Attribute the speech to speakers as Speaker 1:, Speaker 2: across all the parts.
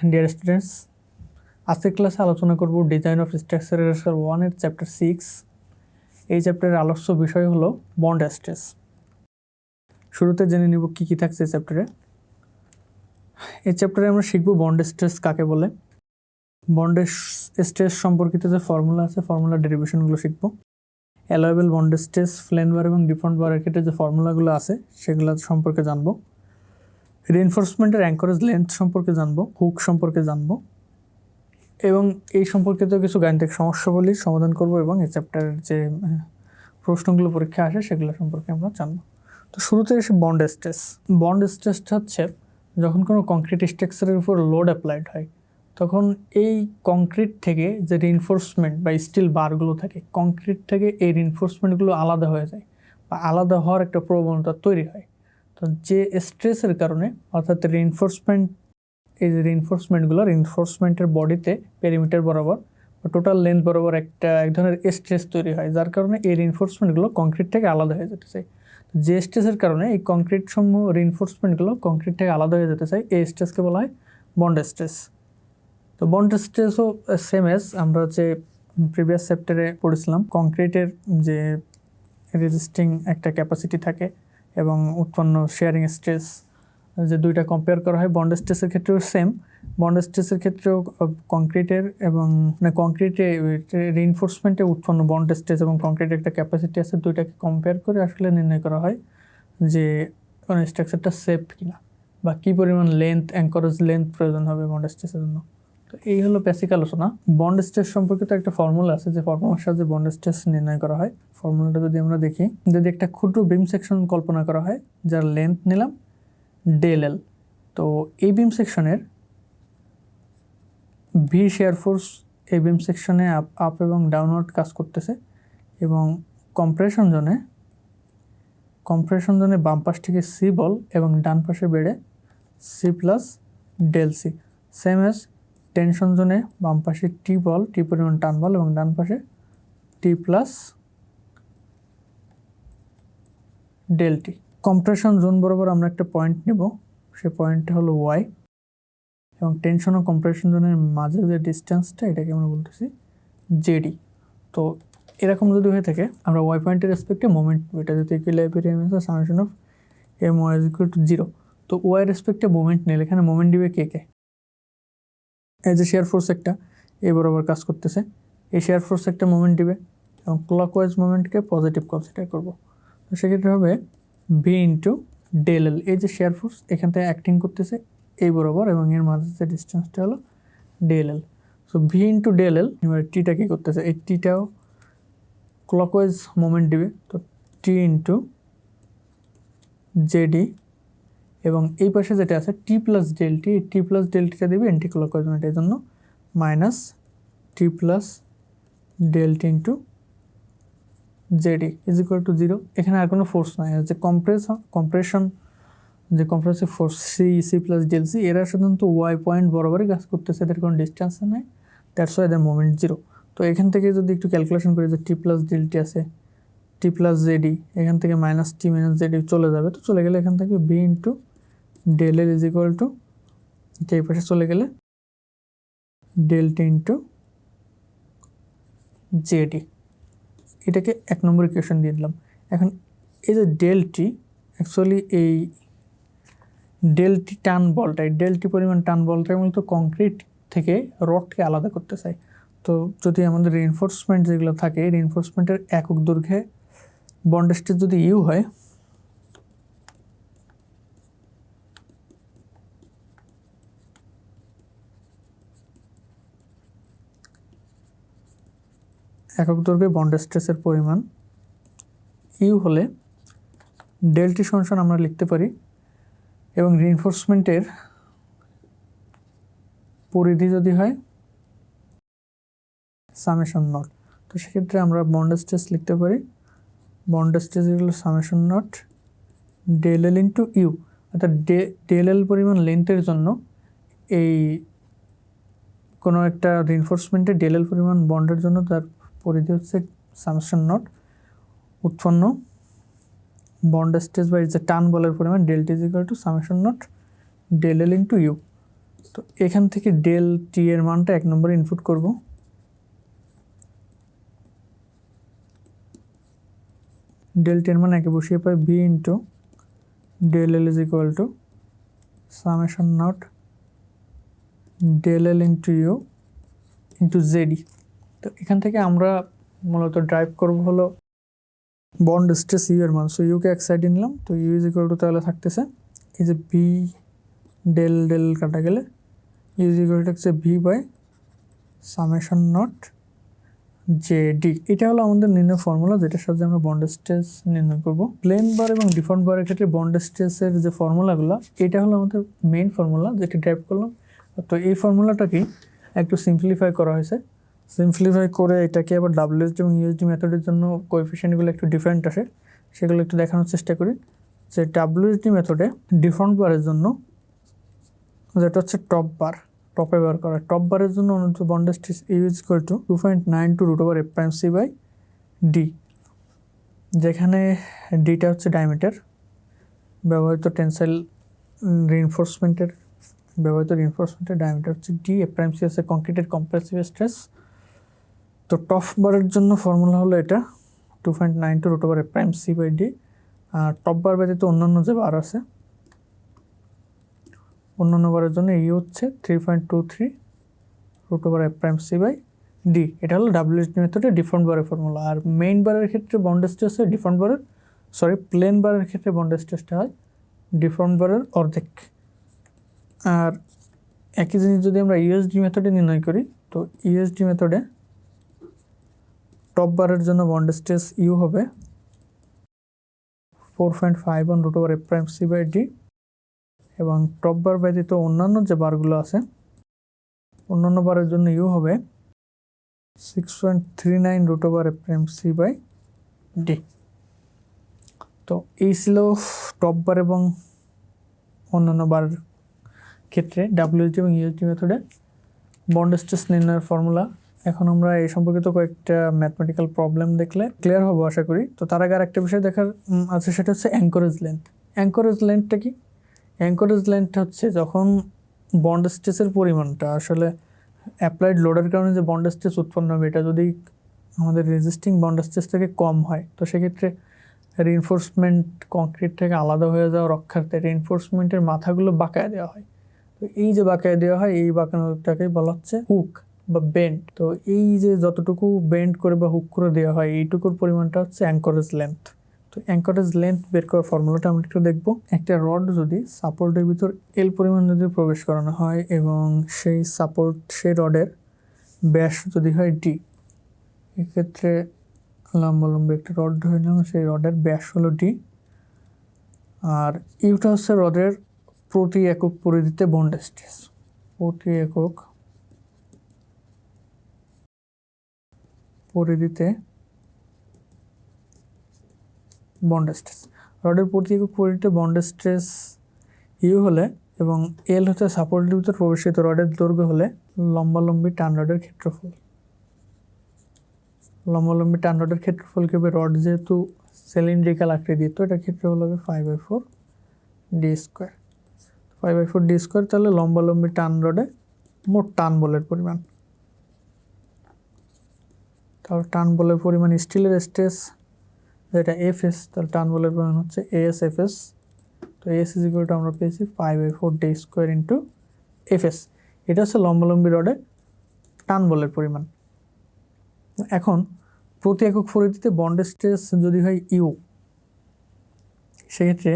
Speaker 1: Dear students আজকের ক্লাসে আলোচনা করব ডিজাইন অফ স্ট্রাকচারের ওয়ানের চ্যাপ্টার সিক্স এই চ্যাপ্টারের আলোচ্য বিষয় হলো বন্ড স্ট্রেস শুরুতে জেনে নিব কী কী থাকছে এই চ্যাপ্টারে এই চ্যাপ্টারে আমরা শিখব বন্ড স্ট্রেস কাকে বলে। বন্ডের স্ট্রেস সম্পর্কিত যে ফর্মুলা আছে ফর্মুলা ডেরিভেশনগুলো শিখব। Allowable bond stress Flynn bar এবং ডিফারেন্ট বারের ক্ষেত্রে যে ফর্মুলাগুলো আছে, সেগুলো সম্পর্কে জানব। রিএনফোর্সমেন্টের অ্যাঙ্করেজ লেন্থ সম্পর্কে জানব হুক সম্পর্কে জানব, এবং এই সম্পর্কিত কিছু গাণিতিক সমস্যাবলীর সমাধান করব এবং এই চ্যাপ্টারের যে প্রশ্নগুলো পরীক্ষা আসে সেগুলো সম্পর্কে আমরা জানব। তো শুরুতে এসে বন্ড স্ট্রেস বন্ড স্ট্রেসটা হচ্ছে যখন কোনো কংক্রিট স্ট্রাকচারের উপর লোড অ্যাপ্লাইড হয়, তখন এই কংক্রিট থেকে যে রিনফোর্সমেন্ট বা স্টিল বারগুলো থাকে কংক্রিট থেকে এই রিনফোর্সমেন্টগুলো আলাদা হয়ে যায় বা আলাদা হওয়ার একটা প্রবণতা তৈরি হয়। তো যে স্ট্রেসের কারণে, অর্থাৎ রিনফোর্সমেন্ট এই যে রিনফোর্সমেন্টগুলো রিনফোর্সমেন্টের বডিতে পেরিমিটার বরাবর টোটাল লেন্থ বরাবর একটা, এক ধরনের স্ট্রেস তৈরি হয়, যার কারণে এই রিনফোর্সমেন্টগুলো কংক্রিট থেকে আলাদা হয়ে যেতে তো যে স্ট্রেসের কারণে এই কংক্রিট সমূহ রিনফোর্সমেন্টগুলো কংক্রিট থেকে আলাদা হয়ে যেতে চায়, এই স্ট্রেসকে বলা হয় বন্ড স্ট্রেস তো বন্ড স্ট্রেসও সেম এস আমরা হচ্ছে প্রিভিয়াস চ্যাপ্টারে পড়েছিলাম কংক্রিটের যে রেজিস্টিং একটা ক্যাপাসিটি থাকে এবং উৎপন্ন শেয়ারিং স্ট্রেস যে দুইটা কম্পেয়ার করা হয় বন্ড স্ট্রেসের ক্ষেত্রেও সেম বন্ড স্ট্রেসের ক্ষেত্রেও কংক্রিটের এবং মানে কংক্রিটে রিইনফোর্সমেন্টে উৎপন্ন বন্ড স্ট্রেস এবং কংক্রিটের একটা ক্যাপাসিটি আছে, দুইটাকে কম্পেয়ার করে আসলে নির্ণয় করা হয় যে কোনো স্ট্রাকচারটা সেফ কিনা বা কী পরিমাণ লেন্থ অ্যাঙ্করেজ লেন্থ প্রয়োজন হবে বন্ড স্ট্রেসের জন্য। তো এই হলো বেসিক আলোচনা। বন্ড স্ট্রেস সম্পর্কিত একটা ফর্মুলা আছে, যে ফর্মুলার সাহায্যে বন্ড স্ট্রেস নির্ণয় করা হয়। ফর্মুলাটা যদি আমরা দেখি, যদি একটা ক্ষুদ্র বিম সেকশন কল্পনা করা হয়, যার লেন্থ নিলাম ডেল এল তো এই বিম সেকশনের ভি শেয়ার ফোর্স এই বিম সেকশনে আপ আপ এবং ডাউনওয়ার্ড কাজ করতেছে এবং কম্প্রেশন জোনে কম্প্রেশন জোনে বাম পাশ থেকে সি বল এবং ডান পাশে বেড়ে C plus del C same as tension জোনে বাম পাশে টি বল, টি পরিমাণ টান বল এবং ডান পাশে T plus del T. Compression zone বরাবর আমরা একটা পয়েন্ট নিব, সে পয়েন্টটা হলো ওয়াই। এবং টেনশন ও কম্প্রেশন জোনের মাঝে যে ডিস্টেন্সটা, এটাকে আমরা বলতেছি জেডি তো এরকম যদি হয়ে থাকে, আমরা ওয়াই পয়েন্টের রেসপেক্টে মোমেন্ট এটা যদি ইকুইলাইব্রিয়াম আছে summation of M Y equal to zero তো ওয়াই রেসপেক্টে মোমেন্ট নিলে এখানে মোমেন্ট দিবে কে কে? এই যে শেয়ার ফোর্স একটা, এই বরাবর কাজ করতেছে। এই শেয়ার ফোর্স একটা মোমেন্ট দিবে এবং ক্লকওয়াইজ মোমেন্টকে পজিটিভ কনসিডার করব। তো সেক্ষেত্রে হবে ভি ইন্টু ডেল এল এই যে শেয়ার ফোর্স এখান থেকে অ্যাক্টিং করতেছে এই বরাবর এবং এর মাঝে যে ডিস্টেন্সটা হলো del L so V into del L এবার টিটা কী করতেছে? এই টিটাও ক্লকওয়াইজ মোমেন্ট দিবে। তো টি ইন্টু জেডি এবং এই পাশে যেটা আছে টি প্লাস ডেলটি টি প্লাস ডেলটিটা দেবে অ্যান্টি ক্লকওয়াইজ মোমেন্টের জন্য minus T plus del T into J D is equal to zero এখানে আর কোনো ফোর্স নাই যে কম্প্রেস কম্প্রেশন যে compressive force C C plus del C এরা সাধারণত ওয়াই পয়েন্ট বরাবরই কাজ করতেছে, এদের কোনো ডিস্টেন্স নাই দ্যাটস ওয়াই এদের মোমেন্ট জিরো তো এখান থেকে যদি একটু ক্যালকুলেশন করি যে টি প্লাস ডেলটি আছে টি প্লাস জেডি এখান থেকে মাইনাস টি মাইনাস জেডি চলে যাবে, তো চলে গেলে এখান থেকে B into del L is equal to এই পাশে চলে গেলে ডেল টি ইন্টু জেডি এটাকে এক নম্বর ইকুয়েশন দিয়ে দিলাম। এখন এই যে ডেলটি অ্যাকচুয়ালি এই ডেলটি টান বলটা এই ডেলটি পরিমাণ টান বলটা মূলত কংক্রিট থেকে রডকে আলাদা করতে চাই তো যদি আমাদের রিএনফোর্সমেন্ট যেগুলো থাকে রিএনফোর্সমেন্টের একক দৈর্ঘ্যে বন্ডেজটি যদি ইউ হয় একক দৈর্ঘ্যে বন্ড স্ট্রেসের পরিমাণ ইউ হলে ডেলটি সমান আমরা লিখতে পারি এবং রিনফোর্সমেন্টের পরিধি যদি হয় সামেশন নট তো সেক্ষেত্রে আমরা বন্ড স্ট্রেস লিখতে পারি। বন্ড স্ট্রেস এগুলো summation naught del L into U অর্থাৎ ডে ডেল এল পরিমাণ লেন্থের জন্য এই কোনো একটা রিনফোর্সমেন্টে ডেল এল পরিমাণ বন্ডের জন্য তার পরিধি হচ্ছে সামেশন নট উৎপন্ন। বন্ড স্ট্রেস বা যে টান বলের পরিমাণ del T is equal to summation naught del L into U তো এখান থেকে ডেল টি এর মানটা এক নম্বরে ইনপুট করব। ডেল টি এর মান একে বসিয়ে পাই B into del L is equal to summation naught del L into U into J D তো এখান থেকে আমরা মূলত ড্রাইভ করব হলো বন্ড স্ট্রেস ইউ এর মান। সো ইউকে এক সাইডে নিলাম, তো ইউ ইজ ইকুয়াল টু তাহলে থাকতেছে এই যে বি ডেল ডেল কাটা গেলে ইউ ইজ ইকুয়াল টু হচ্ছে V by summation naught J D এটা হলো আমাদের নির্ণয় ফর্মুলা যেটার সাথে আমরা বন্ড স্ট্রেস নির্ণয় করব। প্লেন বার এবং ডিফল্ট বারের ক্ষেত্রে বন্ড স্ট্রেসের যে ফর্মুলাগুলো এটা হলো আমাদের মেইন ফর্মুলা যেটা ড্রাইভ করলাম। তো এই ফর্মুলাটাকেই একটু সিম্পলিফাই করা হয়েছে। সিম্পলিফাই করে এটাকে আবার ডাব্লিউএসডি এবং ইউএসডি মেথডের জন্য কোএফিসিয়েন্টগুলো একটু ডিফারেন্ট আসে, সেগুলো একটু দেখানোর চেষ্টা করি। যে ডাব্লিউএসডি মেথডে ডিফল্ট বারের জন্য, যেটা হচ্ছে টপ বার টপে বার করা। টপ বারের জন্য অনুদ্ধ bondage U is equal to two point nine two root over F prime C by D যেখানে ডিটা হচ্ছে ডায়ামিটার ব্যবহৃত টেন্সাইল রিনফোর্সমেন্টের ব্যবহৃত রিনফোর্সমেন্টের ডায়ামিটার হচ্ছে ডি এফ প্রাইম সি হচ্ছে কংক্রিটের কম্প্রেসিভ স্ট্রেস তো টপ বারের জন্য ফর্মুলা হলো এটা two point nine two root over prime C by D R top bar ব্যতীত অন্যান্য যে বার আছে, অন্যান্য বারের জন্য এই হচ্ছে three point two three root over prime C by D এটা হলো ডাব্লিউএসডি মেথডে ডিফারেন্ট বারের ফর্মুলা আর মেইন বারের ক্ষেত্রে বন্ড স্ট্রেস হয় ডিফারেন্ট বারের সরি প্লেন বারের ক্ষেত্রে বন্ড স্ট্রেসটা হয় ডিফারেন্ট বারের অর্ধেক। আর একই জিনিস যদি আমরা ইউএসডি মেথডে নির্ণয় করি, তো ইউএসডি মেথডে টপ বারের জন্য বন্ড স্ট্রেস ইউ হবে four point five one root over F prime C by D এবং টপ বার ব্যতীত অন্যান্য যে বারগুলো আছে, অন্যান্য বারের জন্য ইউ হবে six point three nine root over F prime C by D তো এই ছিল টপ বার এবং অন্যান্য বার ক্ষেত্রে ডাব্লিউজি এবং ইউএসডি মেথডে বন্ড স্ট্রেস নির্ণয়ের ফর্মুলা এখন আমরা এই সম্পর্কিত কয়েকটা ম্যাথমেটিক্যাল প্রবলেম দেখলে ক্লিয়ার হব আশা করি। তো তার আগে আরেকটা বিষয় দেখার আছে, সেটা হচ্ছে অ্যাঙ্করেজ লেন্থ অ্যাঙ্করেজ লেন্থটা কি? অ্যাঙ্করেজ লেন্থটা হচ্ছে যখন বন্ড স্ট্রেসের পরিমাণটা, আসলে অ্যাপ্লাইড লোডের কারণে যে বন্ড স্ট্রেস উৎপন্ন হবে, এটা যদি আমাদের রেজিস্টিং বন্ড স্ট্রেস থেকে কম হয়, তো সেক্ষেত্রে রিনফোর্সমেন্ট কংক্রিট থেকে আলাদা হয়ে যাওয়া রক্ষার্থে রিনফোর্সমেন্টের মাথাগুলো বাঁকায় দেওয়া হয়। তো এই যে বাঁকায় দেওয়া হয়, এই বাঁকানোটাকে বলা হচ্ছে হুক বা বেন্ড তো এই যে যতটুকু বেন্ড করে বা হুক করে দেওয়া হয়, এইটুকুর পরিমাণটা হচ্ছে অ্যাঙ্করেজ লেন্থ তো অ্যাঙ্করেজ লেন্থ বের করার ফর্মুলাটা আমরা একটু দেখব। একটা রড যদি সাপোর্টের ভিতর এল পরিমাণ যদি প্রবেশ করানো হয় এবং সেই সাপোর্ট সেই রডের ব্যাস যদি হয় ডি এক্ষেত্রে লম্বালম্বি একটা রড ধরে নিলাম, সেই রডের ব্যাস হলো ডি আর ইউটা হচ্ছে রডের প্রতি একক পরিধিতে বন্ড স্ট্রেস প্রতি একক পরিধিতে বন্ড স্ট্রেস রডের প্রতি একক পরিধিতে বন্ড স্ট্রেস ইউ হলে এবং এল হচ্ছে সাপোর্টের ভিতর প্রবেশিত, রডের দৈর্ঘ্য হলে লম্বালম্বি টান রডের ক্ষেত্রফল। লম্বালম্বি টান রডের ক্ষেত্রফল কি হবে? রড যেহেতু সিলিন্ড্রিক্যাল আকৃতি, তো এটার ক্ষেত্রফল হবে five by four D square five by four D square তাহলে লম্বালম্বি টান রডে মোট টান বলের পরিমাণ। তাহলে টান বলের পরিমাণ স্টিলের স্ট্রেস, যেটা এফ এস তাহলে টান বলের পরিমাণ হচ্ছে এ এস এফ এস তো এস ইজ ইকুয়াল টু আমরা পেয়েছি five by four D square into F S এটা হচ্ছে লম্বালম্বি রডে টান বলের পরিমাণ। এখন প্রতি একক পরিধিতে বন্ড স্ট্রেস যদি হয় ইউ সেক্ষেত্রে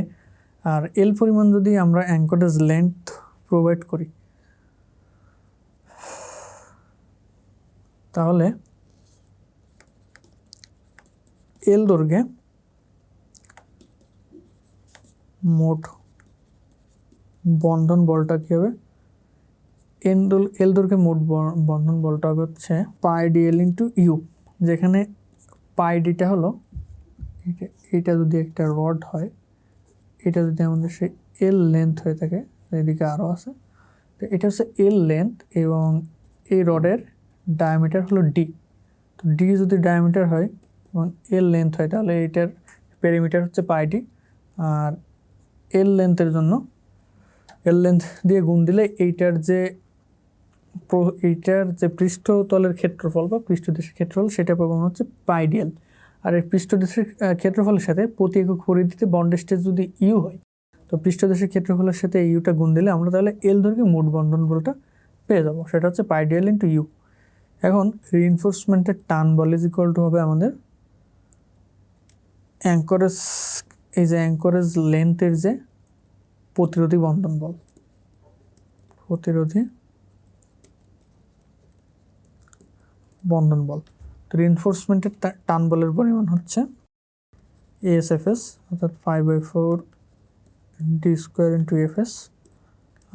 Speaker 1: আর এল পরিমাণ যদি আমরা অ্যাঙ্করেজ লেন্থ প্রোভাইড করি, তাহলে এল দৈর্ঘ্যে মোট বন্ধন বলটা কী হবে? এন দোল এল দৈর্ঘ্যে মোট বন্ধন বলটা হবে হচ্ছে pi D L into U, যেখানে পাই ডিটা হলো এটা যদি একটা রড হয়, এটা যদি আমাদের সেই এল লেন্থ হয়ে থাকে, এদিকে আরও আছে, তো এটা হচ্ছে এল লেন্থ এবং এই রডের ডায়ামিটার হলো ডি, তো ডি যদি ডায়ামিটার হয় এবং এল লেন্থ হয়, তাহলে এটার পেরিমিটার হচ্ছে পাই ডি আর এল লেন্থের জন্য এর লেন্থ দিয়ে গুণ দিলে এইটার যে এইটার যে পৃষ্ঠতলের ক্ষেত্রফল বা পৃষ্ঠদেশের ক্ষেত্রফল সেটা পাবো হচ্ছে পাইডিয়াল আর এই পৃষ্ঠদেশের ক্ষেত্রফলের সাথে প্রতি একক পরিধিতে বন্ড স্টেজ যদি ইউ হয়, তো পৃষ্ঠদেশের ক্ষেত্রফলের সাথে ইউটা গুণ দিলে আমরা তাহলে এল ধরে মোট বন্ধন বলটা পেয়ে যাব। সেটা হচ্ছে পাইডিয়াল ইন্টু ইউ এখন রিইনফোর্সমেন্টের টান বল ইজ ইকুয়াল টু হবে আমাদের অ্যাঙ্করেজ এই যে অ্যাঙ্করেজ লেন্থের যে প্রতিরোধী বন্ধন বল, প্রতিরোধী বন্ধন বল, তো রিইনফোর্সমেন্টের টান বলের পরিমাণ হচ্ছে এএসএফএস অর্থাৎ five by four D square into FS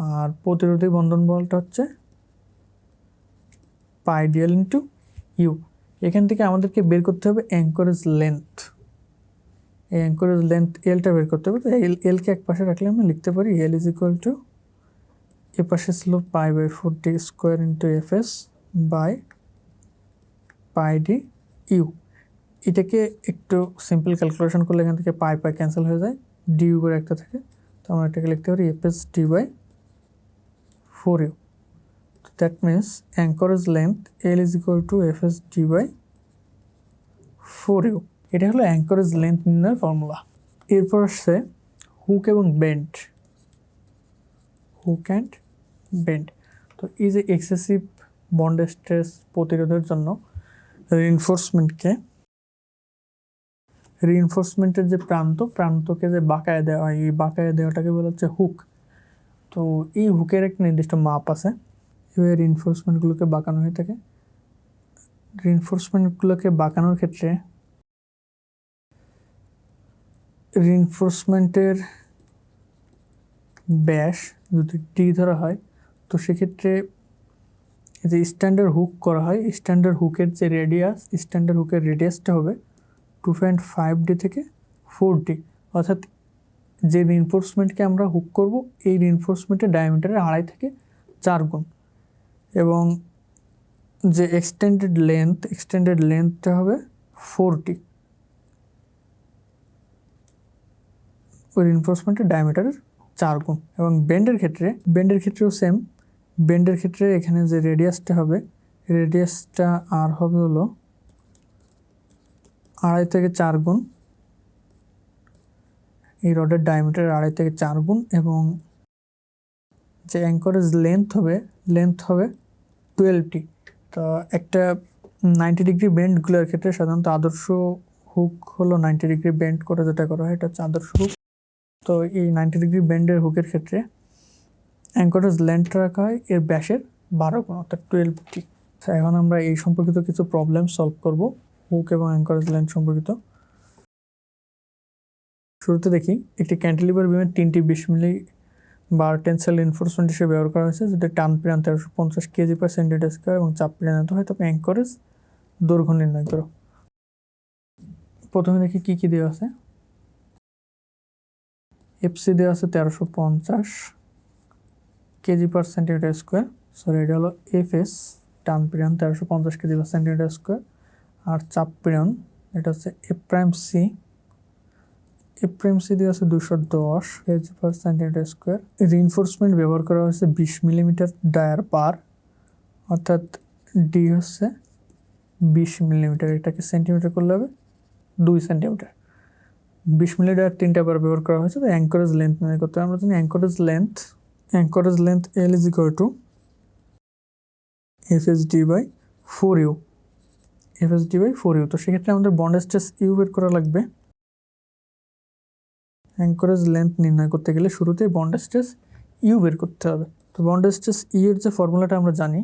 Speaker 1: আর প্রতিরোধী বন্ধন বলটা হচ্ছে পাইডিয়াল ইন্টু ইউ এখান থেকে আমাদেরকে বের করতে হবে অ্যাঙ্করেজ লেন্থ এই অ্যাঙ্করেজ লেন্থ এলটা বের করতে হবে। তো এল এলকে এক পাশে রাখলে আমরা লিখতে পারি L is equal to A পাশে ছিল pi by four D square into F S by pi D U এটাকে একটু সিম্পল ক্যালকুলেশন করলে এখান থেকে পাই পাই ক্যান্সেল হয়ে যায়। ডি ইউ করে একটা থাকে। তো আমরা এটাকে লিখতে পারি F S D by four U that means anchorage length L is equal to F S D by four U এটা হলো অ্যাঙ্করেজ লেন্থ নির্ণয়ের ফর্মুলা এরপর আসছে হুক এবং বেন্ড হুক অ্যান্ড বেন্ড তো এই যে এক্সেসিভ বন্ড স্ট্রেস প্রতিরোধের জন্য রিইনফোর্সমেন্টকে রিইনফোর্সমেন্টের যে প্রান্ত, প্রান্তকে যে বাঁকায় দেওয়া হয়, এই বাঁকায় দেওয়াটাকে বলা হচ্ছে হুক তো এই হুকের একটা নির্দিষ্ট মাপ আছে। এভাবে রিইনফোর্সমেন্টগুলোকে বাঁকানো হয়ে থাকে। রিইনফোর্সমেন্টগুলোকে বাঁকানোর ক্ষেত্রে রিইনফোর্সমেন্টের ব্যাস যদি টি ধরা হয়, তো সেক্ষেত্রে যে স্ট্যান্ডার্ড হুক করা হয় স্ট্যান্ডার্ড হুকের যে রেডিয়াস স্ট্যান্ডার্ড হুকের রেডিয়াসটা হবে টু পয়েন্ট ফাইভ ডি থেকে ফোর ডি অর্থাৎ যে রিনফোর্সমেন্টকে আমরা হুক করব, এই রিনফোর্সমেন্টের ডায়ামিটারের আড়াই থেকে চার গুণ। এবং যে এক্সটেন্ডেড লেন্থ এক্সটেন্ডেড লেন্থটা হবে ফোরটি ওই রিনফোর্সমেন্টের ডায়ামিটারের চার গুণ এবং বেন্ডের ক্ষেত্রে বেন্ডের ক্ষেত্রেও সেম বেন্ডের ক্ষেত্রে এখানে যে রেডিয়াসটা হবে রেডিয়াসটা আর হবে হলো আড়াই থেকে চার গুণ। এই রডের ডায়ামিটার আড়াই থেকে চার গুণ এবং যে অ্যাঙ্করেজ লেন্থ হবে লেন্থ হবে টুয়েলভটি তো একটা নাইনটি ডিগ্রি বেন্ডগুলোর ক্ষেত্রে সাধারণত আদর্শ হুক হলো নাইনটি ডিগ্রি বেন্ড করে যেটা করা হয়, এটা হচ্ছে আদর্শ হুক তো এই নাইনটি ডিগ্রি ব্যান্ডের হুকের ক্ষেত্রে অ্যাঙ্করেজ লেন্থটা রাখা হয়, এর ব্যাসের বারো গুণ, অর্থাৎ টুয়েলভটি এখন আমরা এই সম্পর্কিত কিছু প্রবলেম সলভ করব হুক এবং অ্যাঙ্করেজ লেন্থ সম্পর্কিত। শুরুতে দেখি, একটি ক্যান্টিলিভার বিমের তিনটি বিশ মিলি বার টেন্সাইল ইনফোর্সমেন্ট হিসেবে ব্যবহার করা হয়েছে, যেটা টান পিরান তেরোশো পঞ্চাশ কেজি পার সেন্টিমিটার স্কোয়ার এবং চাপ পিরানিত হয় তবে অ্যাঙ্করেজ দৈর্ঘ্য নির্ণয় করো। প্রথমে দেখি কী কী দেওয়া আছে। এফসি দেওয়া আছে তেরোশো পঞ্চাশ KG per centimetre square sorry এটা হলো এফ এস টান পিরান তেরোশো পঞ্চাশ কেজি পার সেন্টিমিটার স্কোয়ার আর চাপ পিরান এটা হচ্ছে F prime C F prime C দেওয়া আছে দুশো দশ KG per centimetre square reinforcement ব্যবহার করা হয়েছে বিশ মিলিমিটার ডায়ার পার অর্থাৎ ডি হচ্ছে বিশ মিলিমিটার এটাকে সেন্টিমিটার করলে হবে দুই সেন্টিমিটার বিশ মিলিমিটার তিনটা বার ব্যবহার করা হয়েছে, তো অ্যাঙ্করেজ লেন্থ নির্ণয় করতে আমরা জানি anchorage length anchorage length L is equal to F S D by four U F S D by four U তো সেক্ষেত্রে আমাদের বন্ড স্ট্রেস ইউ বের করা লাগবে। অ্যাঙ্করেজ লেন্থ নির্ণয় করতে গেলে শুরুতে বন্ড স্ট্রেস ইউ বের করতে হবে। তো বন্ড স্ট্রেস ই এর যে ফর্মুলাটা আমরা জানি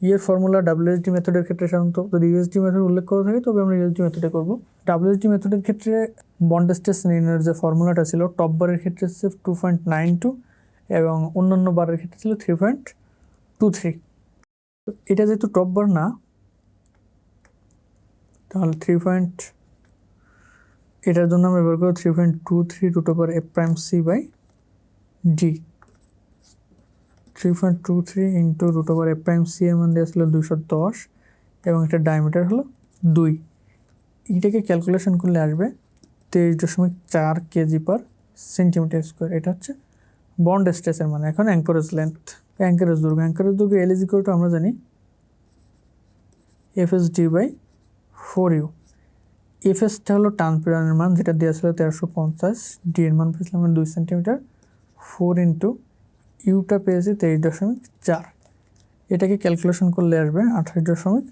Speaker 1: ই এর ফর্মুলা ডাব্লিউএসডি মেথডের ক্ষেত্রে সাধারণত যদি ইউএসডি মেথড উল্লেখ করা থাকে, তবে আমরা ইউএসডি মেথডে করব। ডাব্লিউএসডি মেথডের ক্ষেত্রে বন্ড স্ট্রেস নির্ণয়ের যে ফর্মুলাটা ছিল টপ বারের ক্ষেত্রে হচ্ছে টু পয়েন্ট নাইন টু এবং অন্যান্য বারের ক্ষেত্রে ছিল থ্রি পয়েন্ট টু থ্রি এটা যেহেতু টপ বার না, তাহলে থ্রি পয়েন্ট এটার জন্য আমরা ব্যবহার করব three point two three two over F prime C by D three point two three into root over F prime C এর মধ্যে আসলে দুশো দশ এবং এটার ডায়ামিটার হলো দুই। এটাকে ক্যালকুলেশন করলে আসবে তেইশ দশমিক চার কেজি পার সেন্টিমিটার স্কোয়ার এটা হচ্ছে বন্ড স্ট্রেসের মানে। এখন অ্যাঙ্করেজ লেন্থ অ্যাঙ্কারেজ দৈর্ঘ্য অ্যাঙ্কারেজ দৈর্ঘ্য এল ইজিকল টু আমরা জানি F S D by four U F এসটা হলো টান পীড়নের মান, যেটা দেওয়া ছিল তেরোশো পঞ্চাশ। ডি এর মান পেয়েছিলাম দুই সেন্টিমিটার ফোর ইন্টু ইউটা পেয়েছি তেইশ দশমিক চার। এটাকে ক্যালকুলেশন করলে আসবে আঠাশ দশমিক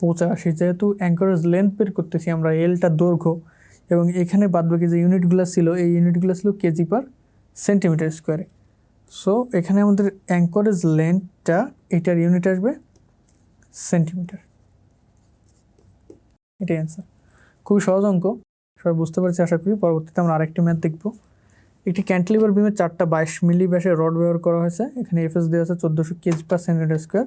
Speaker 1: পঁচাশি। যেহেতু অ্যাঙ্করেজ লেন্থ বের করতেছি আমরা এলটা দৈর্ঘ্য, এবং এখানে বাদবাকি যে ইউনিটগুলো ছিল, এই ইউনিটগুলো ছিল কেজি পার সেন্টিমিটার স্কোয়ারে সো এখানে আমাদের অ্যাঙ্করেজ লেন্থটা এটার ইউনিট আসবে সেন্টিমিটার এটাই অ্যান্সার খুবই সহজ অঙ্ক, সবাই বুঝতে পারছি, আশা করি পরবর্তীতে আমরা আরেকটি ম্যাথ দেখব। একটি ক্যান্টিলিভার বিমের চারটা বাইশ মিলি ব্যাসের রড ব্যবহার করা হয়েছে। এখানে এফএস দেওয়া আছে চোদ্দোশো কেজি পার সেন্টিমিটার স্কোয়ার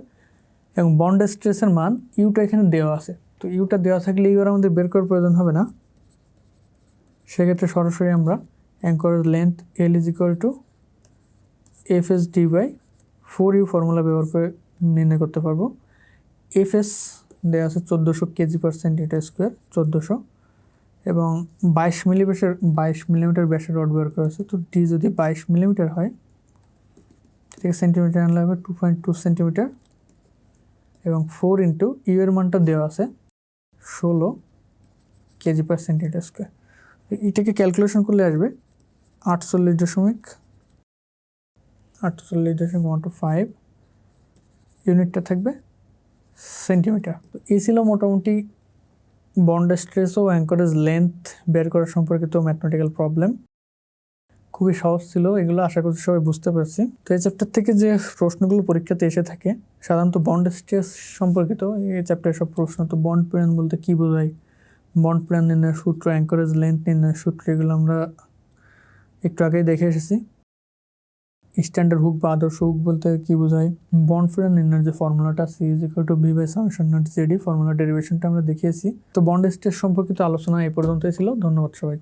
Speaker 1: এবং বন্ড স্ট্রেসের মান ইউটা এখানে দেওয়া আছে। তো ইউটা দেওয়া থাকলে ইউর আমাদের বের করার প্রয়োজন হবে না। সেক্ষেত্রে সরাসরি আমরা অ্যাঙ্করের length L is equal to F S D by four U formula ব্যবহার করে নির্ণয় করতে পারব। এফ এস দেওয়া আছে চোদ্দোশো কেজি পার সেন্টিমিটার স্কোয়ার চোদ্দোশো এবং বাইশ মিলি ব্যাসের বাইশ মিলিমিটার ব্যাসের রড ব্যবহার করা হয়েছে। তো ডি যদি বাইশ মিলিমিটার হয় ঠিক সেন্টিমিটার আনলে হবে টু পয়েন্ট টু সেন্টিমিটার এবং ফোর ইন্টু ইউ এর মানটা দেওয়া আছে ষোলো কেজি পার সেন্টিমিটার স্কোয়ার এটাকে ক্যালকুলেশন করলে আসবে আটচল্লিশ দশমিক আটচল্লিশ দশমিক ওয়ান টু ফাইভ ইউনিটটা থাকবে সেন্টিমিটার তো এই ছিল মোটামুটি বন্ড স্ট্রেস ও অ্যাঙ্করেজ লেন্থ বের করা সম্পর্কিত ম্যাথমেটিক্যাল প্রবলেম খুবই সহজ ছিল, এগুলো আশা করছি সবাই বুঝতে পারছি। তো এই চ্যাপ্টার থেকে যে প্রশ্নগুলো পরীক্ষাতে এসে থাকে, সাধারণত বন্ড স্ট্রেস সম্পর্কিত এই চ্যাপ্টারের সব প্রশ্ন, তো বন্ড প্রেরণ বলতে কী বোঝায়? বন্ড প্রেরণ নির্ণয়ের সূত্র অ্যাঙ্করেজ লেন্থ নির্ণয়ের সূত্র, এগুলো আমরা একটু আগেই দেখে এসেছি। স্ট্যান্ডার্ড হুক বা আদর্শ হুক বলতে কি বোঝায়? বন্ড ফ্রেন্ড নির্ণয়ের যে ফর্মুলাটা C is equal to B by summation not JD formula ডেরিভেশনটা আমরা দেখিয়েছি। তো বন্ড স্টেট সম্পর্কিত আলোচনা এই পর্যন্তই ছিল, ধন্যবাদ সবাই